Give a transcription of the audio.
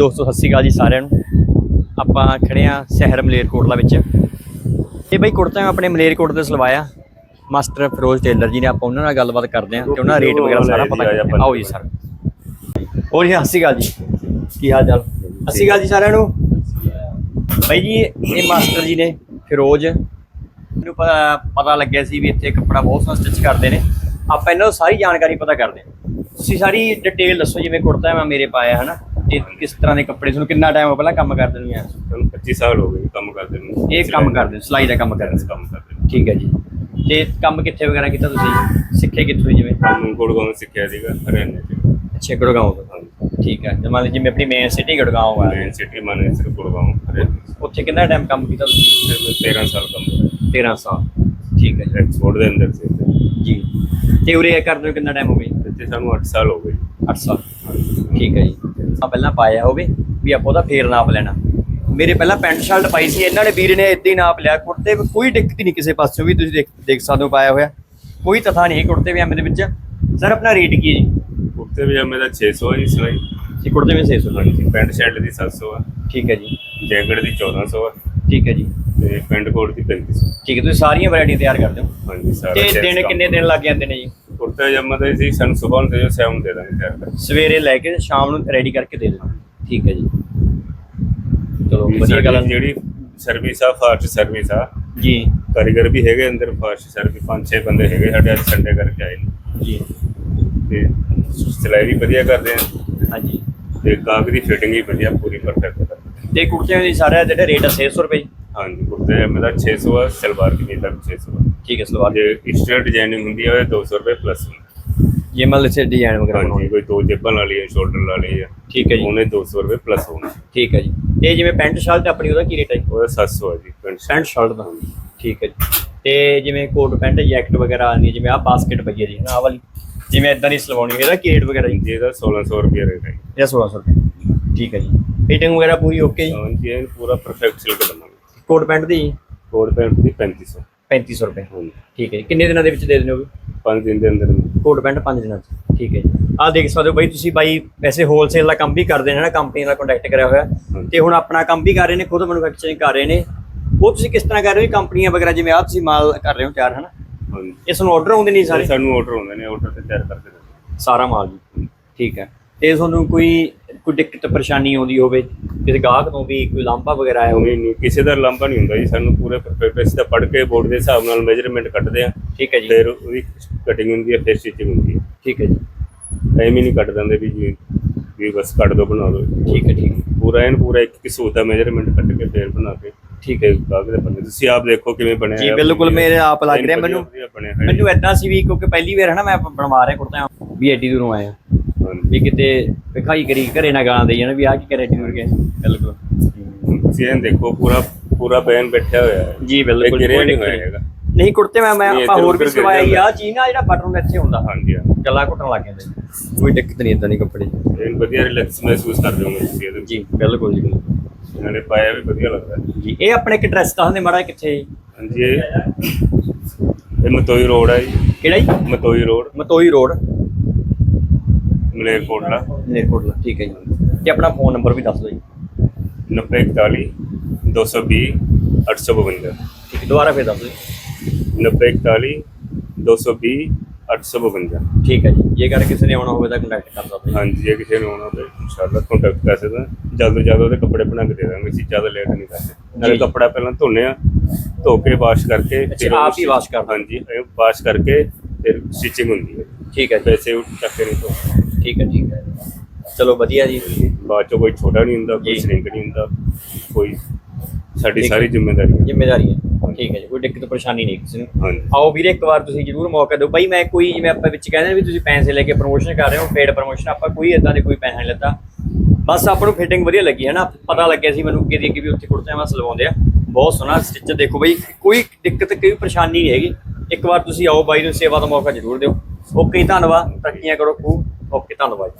ਦੋਸਤੋ ਸਤਿ ਸ਼੍ਰੀ ਅਕਾਲ ਜੀ ਸਾਰਿਆਂ ਨੂੰ। ਆਪਾਂ ਖੜੇ ਆ ਸ਼ਹਿਰ ਮਲੇਰਕੋਟਲਾ ਵਿੱਚ। ਇਹ ਬਈ ਕੁੜਤਾ ਆਪਣੇ ਮਲੇਰਕੋਟ ਤੇ ਸਿਲਵਾਇਆ। ਮਾਸਟਰ ਫਿਰੋਜ਼ ਟੇਲਰ ਜੀ ਨੇ ਆਪਾਂ ਉਹਨਾਂ ਨਾਲ ਗੱਲਬਾਤ ਕਰਦੇ ਆ ਤੇ ਉਹਨਾਂ ਦਾ ਰੇਟ ਵਗੈਰਾ ਸਾਰਾ ਪਤਾ ਕਰਦੇ ਹਾਂ। ਆਓ ਜੀ ਸਰ। ਹੋਰ ਜੀ ਸਤਿ ਸ਼੍ਰੀ ਅਕਾਲ ਜੀ। ਕੀ ਹਾਲ ਚਾਲ? ਸਤਿ ਸ਼੍ਰੀ ਅਕਾਲ ਜੀ ਸਾਰਿਆਂ ਨੂੰ। ਬਈ ਜੀ ਇਹ ਮਾਸਟਰ ਜੀ ਨੇ ਫਿਰੋਜ਼। ਮੈਨੂੰ ਪਤਾ ਲੱਗਿਆ ਸੀ ਵੀ ਇੱਥੇ ਕੱਪੜਾ ਬਹੁਤ ਸੋਹਣਾ ਸਟਿਚ ਕਰਦੇ ਨੇ। ਆਪਾਂ ਇਹਨਾਂ ਤੋਂ ਸਾਰੀ ਜਾਣਕਾਰੀ ਪਤਾ ਕਰਦੇ ਹਾਂ। ਤੁਸੀਂ ਸਾਰੀ ਡਿਟੇਲ ਦੱਸੋ ਜਿਵੇਂ ਕੁੜਤਾ ਮੈਂ ਮੇਰੇ ਪਾਇਆ ਹਨਾ? ਤੇ ਕਿਸ ਤਰ੍ਹਾਂ ਦੇ ਕੱਪੜੇ ਤੁਹਾਨੂੰ ਕਿੰਨਾ ਟਾਈਮ ਪਹਿਲਾਂ ਕੰਮ ਕਰਦੇ ਨੂੰ ਯਾਰ? ਸਾਨੂੰ 25 ਸਾਲ ਹੋ ਗਏ ਕੰਮ ਕਰਦੇ ਨੂੰ। ਇਹ ਕੰਮ ਕਰਦੇ ਹੋ, ਸਿਲਾਈ ਦਾ ਕੰਮ ਕਰਦੇ ਹੋ। ਕੰਮ ਕਰਦੇ ਨੂੰ। ਠੀਕ ਹੈ ਜੀ। ਤੇ ਕੰਮ ਕਿੱਥੇ ਵਗੈਰਾ ਕੀਤਾ ਤੁਸੀਂ? ਸਿੱਖੇ ਕਿੱਥੋਂ ਜਿਵੇਂ? ਸਾਨੂੰ ਗੁੜਗਾਉਂ ਸਿੱਖਿਆ ਸੀਗਾ ਹਰਿਆਣੇ ਚ ਅੱਛਾ ਗੁੜਗਾਉਂ ਤੋਂ। ਹਾਂਜੀ। ਠੀਕ ਹੈ। ਲਓ ਜਿਵੇਂ ਆਪਣੀ ਮੇਨ ਸਿਟੀ ਗੁੜਗਾਉਂ ਆ। ਮੇਨ ਸਿਟੀ ਮਾਨੇ ਸਿਰ ਗੁੜਗਾਉਂ ਹਰਿਆਣੇ ਉੱਥੇ ਕਿੰਨਾ ਟਾਈਮ ਕੰਮ ਕੀਤਾ ਤੁਸੀਂ? ਚ। ਫਿਰ ਮੈਂ 13 ਸਾਲ ਕੰਮ ਕੀਤਾ। 13 ਸਾਲ। ਠੀਕ ਹੈ ਐਕਸਪੋਰਟ ਦੇ ਅੰਦਰ ਸੀ ਇੱਥੇ। ਜੀ। ਜੀ ਤੇ ਉਰੇ ਇਹ ਕਰਦੇ ਨੂੰ ਕਿੰਨਾ ਟਾਈਮ ਹੋ ਗਿਆ ਇੱਥੇ ਸਾਨੂੰ 8 ਸਾਲ ਹੋ ਗਏ 8 ਸਾਲ। ਠੀਕ ਹੈ ਜੀ। ਪਹਿਲਾਂ ਪਾਇਆ ਹੋਵੇ ਵੀ ਆਪਾਂ ਉਹਦਾ ਫੇਰ ਨਾਪ ਲੈਣਾ। ਮੇਰੇ ਪਹਿਲਾਂ ਪੈਂਟ ਸ਼ਰਟ ਪਾਈ ਸੀ ਇਹਨਾਂ ਨੇ ਵੀਰ ਨੇ ਏਦਾਂ ਹੀ ਨਾਪ ਲਿਆ ਕੁੜਤੇ ਕੋਈ ਦਿੱਕਤ ਨਹੀਂ ਕਿਸੇ ਪਾਸੋਂ ਵੀ ਤੁਸੀਂ ਦੇਖ ਦੇਖ ਸਕਦੇ ਹੋ ਪਾਇਆ ਹੋਇਆ। ਕੋਈ ਤਥਾ ਨਹੀਂ ਕੁੜਤੇ ਪਜਾਮੇ ਦੇ ਵਿੱਚ। ਸਰ ਆਪਣਾ ਰੇਟ ਕੀ ਹੈ ਜੀ? ਕੁੜਤੇ ਪਜਾਮੇ ਦਾ 600 ਹੈ ਜੀ ਸਿਲਾਈ। ਜੀ ਕੁੜਤੇ ਵਿੱਚ 600 ਹਾਂਜੀ ਪੈਂਟ ਸ਼ਰਟ ਦੀ 700 ਹੈ ਠੀਕ ਹੈ ਜੀ। ਜੈਕਟ ਦੀ 1400 ਹੈ ਠੀਕ ਹੈ ਜੀ। ਤੇ ਪੈਂਟ ਕੋਟ ਦੀ 3500 ਠੀਕ ਹੈ ਤੁਸੀਂ ਸਾਰੀਆਂ ਵੈਰਾਈਟੀ ਤਿਆਰ ਕਰਦੇ ਹੋ? ਹਾਂਜੀ ਸਾਰਾ ਤੇ ਦਿਨ। ਕਿੰਨੇ ਦਿਨ ਲੱਗ ਜਾਂਦੇ ਨੇ ਜੀ? ਕੁੜਤਾ ਪਜਾਮਾ ਦੇ ਸੀ ਸਾਨੂੰ ਸਵੇਰ ਨੂੰ ਦੇ ਜੋ ਸੈਵਨ ਦੇ ਦਾਂਗੇ ਤਿਆਰ ਕਰਕੇ। ਸਵੇਰੇ ਲੈ ਕੇ ਸ਼ਾਮ ਨੂੰ ਰੈਡੀ ਕਰਕੇ ਦੇ ਦੇਣਾ ਠੀਕ ਹੈ ਜੀ। ਚਲੋ ਵੀ ਵਧੀਆ ਗੱਲ ਸਾਡੀ ਹੈ ਜਿਹੜੀ ਸਰਵਿਸ ਆ ਫਾਸਟ ਸਰਵਿਸ ਆ। ਜੀ। ਕਾਰੀਗਰ ਵੀ ਹੈਗੇ ਅੰਦਰ ਫਾਸਟ ਸਰਵਿਸ ਪੰਜ ਛੇ ਬੰਦੇ ਹੈਗੇ ਸਾਡੇ ਅੱਜ ਸੰਡੇ ਕਰਕੇ ਆਏ ਨੇ। ਜੀ। ਤੇ ਸਿਲਾਈ ਵੀ ਵਧੀਆ ਕਰਦੇ ਆ। ਹਾਂਜੀ। ਤੇ ਕਾਗ ਦੀ ਫਿਟਿੰਗ ਵੀ ਵਧੀਆ ਪੂਰੀ ਪਰਫੈਕਟ ਕਰਦੇ ਤੇ ਕੁੜਤਿਆਂ ਦੀ ਸਾਰਾ ਜਿਹੜਾ ਰੇਟ ਹੈ 600 ਰੁਪਏ। ਜੀ। ਹਾਂਜੀ ਕੁੜਤੇ ਮੇਰਾ 600 ਆ ਸਲਵਾਰ ਕਮੀਜ਼ ਦਾ ਵੀ 600 ਆ। ਠੀਕ ਹੈ ਸਲਵਾਰ। ਜੇ ਐਕਸਟਰਾ ਡਿਜ਼ਾਈਨਿੰਗ ਹੁੰਦੀ ਹੈ ਉਹ 200 ਰੁਪਏ ਪਲੱਸ ਜੇ ਮੰਨ ਲਓ ਸੇ ਡਿਜ਼ਾਈਨ ਵਗੈਰਾ ਹਾਂਜੀ ਬਣਾਉਣੇ। ਕੋਈ ਦੋ ਜੇਬਾਂ ਵਾਲੀ ਹੈ ਸ਼ੋਲਡਰ ਵਾਲੀ ਹੈ ਠੀਕ ਹੈ ਜੀ। ਉਹਨੇ 200 ਰੁਪਏ ਪਲੱਸ ਹੋਣਾ। ਠੀਕ ਹੈ ਜੀ। ਤੇ ਜਿਵੇਂ ਪੈਂਟ ਸ਼ਰਟ ਆਪਣੀ ਉਹਦਾ ਕੀ ਰੇਟ ਹੈ ਜੀ? ਉਹਦਾ 700 ਹੈ ਜੀ ਪੈਂਟ ਪੈਂਟ ਸ਼ਰਟ ਦਾ। ਠੀਕ ਹੈ ਜੀ। ਤੇ ਜਿਵੇਂ ਕੋਟ ਪੈਂਟ ਜੈਕਟ ਵਗੈਰਾ ਆਉਂਦੀ ਹੈ ਜਿਵੇਂ ਆਹ ਬਾਸਕਟ ਪਈ ਹੈ ਜੀ ਆਹ ਵਾਲੀ। ਜਿਵੇਂ ਇਦਾਂ ਦੀ ਸਲਵਾਉਣੀ ਹੈ, ਇਹਦਾ ਕੀ ਰੇਟ ਵਗੈਰਾ ਜੀ? ਜੀ ਇਹਦਾ 1600 ਰੁਪਏ ਰੇਟ ਹੈ ਇਹਦਾ 1600 ਰੁਪਏ। ਠੀਕ ਹੈ ਜੀ। ਫਿਟਿੰਗ ਵਗੈਰਾ ਪੂਰੀ ਓਕੇ ਜੀ? ਹਾਂਜੀ ਇਹ ਪੂਰਾ ਪਰਫੈਕਟ ਸਿਲਕ ਦਵਾਂਗੇ ਕੋਟ ਪੈਂਟ ਦੀ? ਕੋਟ ਪੈਂਟ ਦੀ 3500 3500 ਰੁਪਏ। ਹਾਂਜੀ ਠੀਕ ਹੈ ਜੀ। ਕਿੰਨੇ ਦਿਨਾਂ ਦੇ ਵਿੱਚ ਦੇ ਦਿੰਦੇ ਹੋ ਪੰਜ ਦਿਨ ਦੇ ਅੰਦਰ ਕੋਟ ਪੈਂਟ 5 ਦਿਨਾਂ ਚ। ਠੀਕ ਹੈ ਜੀ। ਆਹ ਦੇਖ ਸਕਦੇ ਹੋ ਬਾਈ ਤੁਸੀਂ ਬਾਈ ਵੈਸੇ ਹੋਲਸੇਲ ਦਾ ਕੰਮ ਵੀ ਕਰਦੇ ਨੇ ਨਾ ਕੰਪਨੀ ਨਾਲ ਕੰਟੈਕਟ ਕਰਿਆ ਹੋਇਆ। ਤੇ ਹੁਣ ਆਪਣਾ ਕੰਮ ਵੀ ਕਰ ਰਹੇ ਨੇ ਖੁਦ ਮੈਨੂਫੈਕਚਰਿੰਗ ਕਰ ਰਹੇ ਨੇ। ਉਹ ਤੁਸੀਂ ਕਿਸ ਤਰ੍ਹਾਂ ਕਰ ਰਹੇ ਹੋ? ਕੰਪਨੀਆਂ ਵਗੈਰਾ ਜਿਵੇਂ ਆਹ ਤੁਸੀਂ ਮਾਲ ਕਰ ਰਹੇ ਹੋ ਤਿਆਰ ਹਨਾ? ਹਾਂਜੀ। ਇਸ ਨੂੰ ਆਰਡਰ ਆਉਂਦੇ ਨਹੀਂ ਸਾਰੇ? ਸਾਨੂੰ ਆਰਡਰ ਆਉਂਦੇ ਨੇ ਆਰਡਰ ਤੇ ਤਿਆਰ ਕਰਕੇ ਸਾਰਾ ਮਾਲ ਜੀ। ਠੀਕ ਹੈ। ਤੇ ਤੁਹਾਨੂੰ ਕੋਈ ਕੋਈ ਦਿੱਕਤ ਪਰੇਸ਼ਾਨੀ ਆਉਂਦੀ ਹੋਵੇ ਕਿਸੇ ਗਾਹਕ ਤੋਂ ਵੀ ਕੋਈ ਲਾਂਭਾ ਵਗੈਰਾ ਆਇਆ ਹੋਵੇ? ਨਹੀਂ ਨਹੀਂ ਕਿਸੇ ਦਾ ਲੰਬਾ ਨਹੀਂ ਹੁੰਦਾ ਜੀ ਸਾਨੂੰ ਪੂਰੇ ਅਸੀਂ ਤਾਂ ਪੜ੍ਹ ਕੇ ਬੋਰਡ ਦੇ ਹਿਸਾਬ ਨਾਲ ਮੈਜ਼ਰਮੈਂਟ ਕੱਢਦੇ ਆ। ਠੀਕ ਹੈ ਜੀ। ਫਿਰ ਉਹਦੀ ਕਟਿੰਗ ਹੁੰਦੀ ਹੈ ਫਿਰ ਸਟਿਚਿੰਗ ਹੁੰਦੀ ਹੈ। ਠੀਕ ਹੈ ਜੀ। ਐਵੇਂ ਹੀ ਨਹੀਂ ਕੱਟ ਦਿੰਦੇ ਵੀ ਜੀ ਵੀ ਬਸ ਕੱਟ ਦੋ ਬਣਾ ਦੋ। ਠੀਕ ਹੈ ਠੀਕ ਹੈ। ਪੂਰਾ ਐਨ ਪੂਰਾ ਇੱਕ ਇੱਕ ਦਾ ਮੈਜ਼ਰਮੈਂਟ ਕੱਟ ਕੇ ਫਿਰ ਬਣਾ ਕੇ ਠੀਕ ਤੇ ਕਾਗਜ਼ ਦੇ ਬੰਦੇ ਤੁਸੀਂ ਆਪ ਦੇਖੋ ਕਿਵੇਂ ਬਣਿਆ ਜੀ ਹੈ। ਬਿਲਕੁਲ ਮੇਰੇ ਆਪ ਲੱਗ ਰਿਹਾ। ਮੈਨੂੰ ਹੈ। ਮੈਨੂੰ ਐਦਾਂ ਸੀ ਵੀ ਕਿਉਂਕਿ ਪਹਿਲੀ ਵਾਰ ਹਨਾ ਮੈਂ ਬਣਵਾ ਰਿਹਾ ਕੁੜਤਾ ਵੀ ਐਡੀ ਦੂਰੋਂ ਆਇਆ। ਵੀ ਕਿਤੇ ਵਿਖਾਈ ਕਰੀ ਘਰੇ ਨਾ ਗਾਲਾਂ ਦੇ ਜਾਣ ਵੀ ਆਹ ਕੀ ਕਰੇ ਦੂਰ ਕੇ। ਬਿਲਕੁਲ। ਇਹ ਦੇਖੋ ਪੂਰਾ ਪੂਰਾ ਬੈਨ ਬੈਠਿਆ ਹੋਇਆ ਹੈ। ਜੀ ਬਿਲਕੁਲ ਕੋਈ ਨਹੀਂ ਹੋਇਆ ਨਹੀਂ। ਨਹੀਂ ਕੁੜਤੇ ਮੈਂ ਮੈਂ ਨਹੀਂ, ਆਪਾਂ ਹੋਰ ਵੀ ਸਵਾਇਆ ਹੀ। ਆ ਚੀਜ਼ ਨਾ ਜਿਹੜਾ ਬਟਨ ਇੱਥੇ ਹੁੰਦਾ। ਹਾਂਜੀ ਹਾਂ। ਗੱਲਾਂ ਘੁੱਟਣ ਲੱਗ ਜਾਂਦੇ। ਕੋਈ ਦਿੱਕਤ ਨਹੀਂ ਇਦਾਂ ਦੀ ਕੱਪੜੇ। ਇਹ ਵਧੀਆ ਰਿਲੈਕਸ ਮਹਿਸੂਸ ਕਰਦੇ ਹੋਗੇ ਤੁਸੀਂ ਇਹਦੇ ਜੀ ਬਿਲਕੁਲ ਜੀ। ਨਾਲੇ ਪਾਇਆ ਵੀ ਵਧੀਆ ਲੱਗਦਾ। ਹੈ ਜੀ ਇਹ ਆਪਣੇ ਇੱਕ ਐਡਰੈਸ ਦੱਸਦੇ ਮਾੜਾ ਜਿਹਾ ਕਿੱਥੇ ਜੀ? ਹਾਂਜੀ ਇਹ ਮਤੋਈ ਰੋਡ ਹੈ ਜੀ। ਕਿਹੜਾ ਜੀ? ਮਤੋਈ ਰੋਡ। ਮਤੋਈ ਰੋਡ। ਮਲੇਰਕੋਟਲਾ ਨੇਰਕੋਟਲਾ ਠੀਕ ਹੈ ਜੀ। ਤੇ ਆਪਣਾ ਫੋਨ ਨੰਬਰ ਵੀ ਦੱਸ ਦਿਓ ਜੀ। 9041 220 852 ਠੀਕ ਦੁਬਾਰਾ ਫੇਰ ਦੱਸ ਦਿਓ ਜੀ। 9041 220 852 ਠੀਕ ਹੈ ਜੀ। ਜੇਕਰ ਕਿਸੇ ਨੇ ਆਉਣਾ ਹੋਵੇ ਤਾਂ ਕੰਟੈਕਟ ਕਰ ਸਕਦੇ ਹਾਂਜੀ ਜੇ ਕਿਸੇ ਨੂੰ ਆਉਣਾ ਹੋਵੇ ਇਨਸ਼ਾਅੱਲਾ ਕੰਟੈਕਟ ਕਰ ਸਕਦਾ ਜਲਦ ਤੋਂ ਜਲਦ ਉਹਦੇ ਕੱਪੜੇ ਬਣਾ ਕੇ ਦੇ ਦਾਂਗੇ ਅਸੀਂ ਜ਼ਿਆਦਾ ਲੇਟ ਨਹੀਂ ਕਰਦੇ। ਨਾਲੇ। ਕੱਪੜਾ ਪਹਿਲਾਂ ਧੋਨੇ ਆ ਧੋ ਕੇ ਵਾਸ਼ ਕਰਕੇ ਫਿਰ ਆਪ ਹੀ wash ਕਰਦੇ? ਹਾਂਜੀ ਵਾਸ਼ ਕਰਕੇ ਫਿਰ ਸਟਿਚਿੰਗ ਹੁੰਦੀ ਹੈ। ਠੀਕ ਹੈ ਜੀ। ਪੈਸੇ ਚੱਕ ਕੇ ਨਹੀਂ ਧੋ ਠੀਕ ਹੈ ਠੀਕ ਹੈ। ਚਲੋ ਵਧੀਆ ਜੀ। ਬਾਅਦ ਚੋਂ ਕੋਈ ਛੋਟਾ ਨਹੀਂ ਹੁੰਦਾ ਕੋਈ ਜੀ। ਸ਼ਰਿੰਕ ਨਹੀਂ ਹੁੰਦਾ ਕੋਈ ਸਾਡੀ ਠੀਕ ਸਾਰੀ। ਜ਼ਿੰਮੇਵਾਰੀ ਹੈ। ਜ਼ਿੰਮੇਵਾਰੀ ਹੈ। ਠੀਕ ਹੈ ਜੀ ਕੋਈ ਦਿੱਕਤ ਪਰੇਸ਼ਾਨੀ ਨਹੀਂ ਕਿਸੇ ਨੂੰ। ਹਾਂਜੀ। ਆਓ ਵੀਰੇ ਇੱਕ ਵਾਰ ਤੁਸੀਂ ਜਰੂਰ ਮੌਕਾ ਦਿਓ। ਬਾਈ ਮੈਂ ਕੋਈ ਜਿਵੇਂ ਆਪਾਂ ਵਿੱਚ ਕਹਿੰਦੇ ਨੇ ਵੀ ਤੁਸੀਂ ਪੈਸੇ ਲੈ ਕੇ ਪ੍ਰੋਮੋਸ਼ਨ ਕਰ ਰਹੇ ਹੋ ਪੇਡ ਪ੍ਰੋਮੋਸ਼ਨ ਆਪਾਂ ਕੋਈ ਇਦਾਂ ਦੇ ਕੋਈ ਪੈਸਾ ਨਹੀਂ ਲੱਤਾ ਬਸ ਆਪਾਂ ਨੂੰ ਫਿਟਿੰਗ ਵਧੀਆ ਲੱਗੀ ਹੈ ਨਾ? ਪਤਾ ਲੱਗਿਆ ਸੀ ਮੈਨੂੰ ਕਿ ਦੀ ਕਿ ਵੀ ਉੱਥੇ ਕੁੜਤੇ ਮੈਂ ਸਿਲਵਾਉਂਦੇ ਆ। ਬਹੁਤ ਸੋਹਣਾ ਸਟਿਚ ਦੇਖੋ ਬਾਈ ਕੋਈ ਦਿੱਕਤ ਕੋਈ ਪਰੇਸ਼ਾਨੀ ਨਹੀਂ ਹੈਗੀ। ਇੱਕ ਵਾਰ ਤੁਸੀਂ ਆਓ ਬਾਈ ਨੂੰ ਸੇਵਾ ਦਾ ਮੌਕਾ ਜ਼ਰੂਰ ਦਿਓ। ਓਕੇ ਧੰਨਵਾਦ। ਤਰੱਕੀਆਂ ਕਰੋ। ਖੂਬ ਓਕੇ ਧੰਨਵਾਦ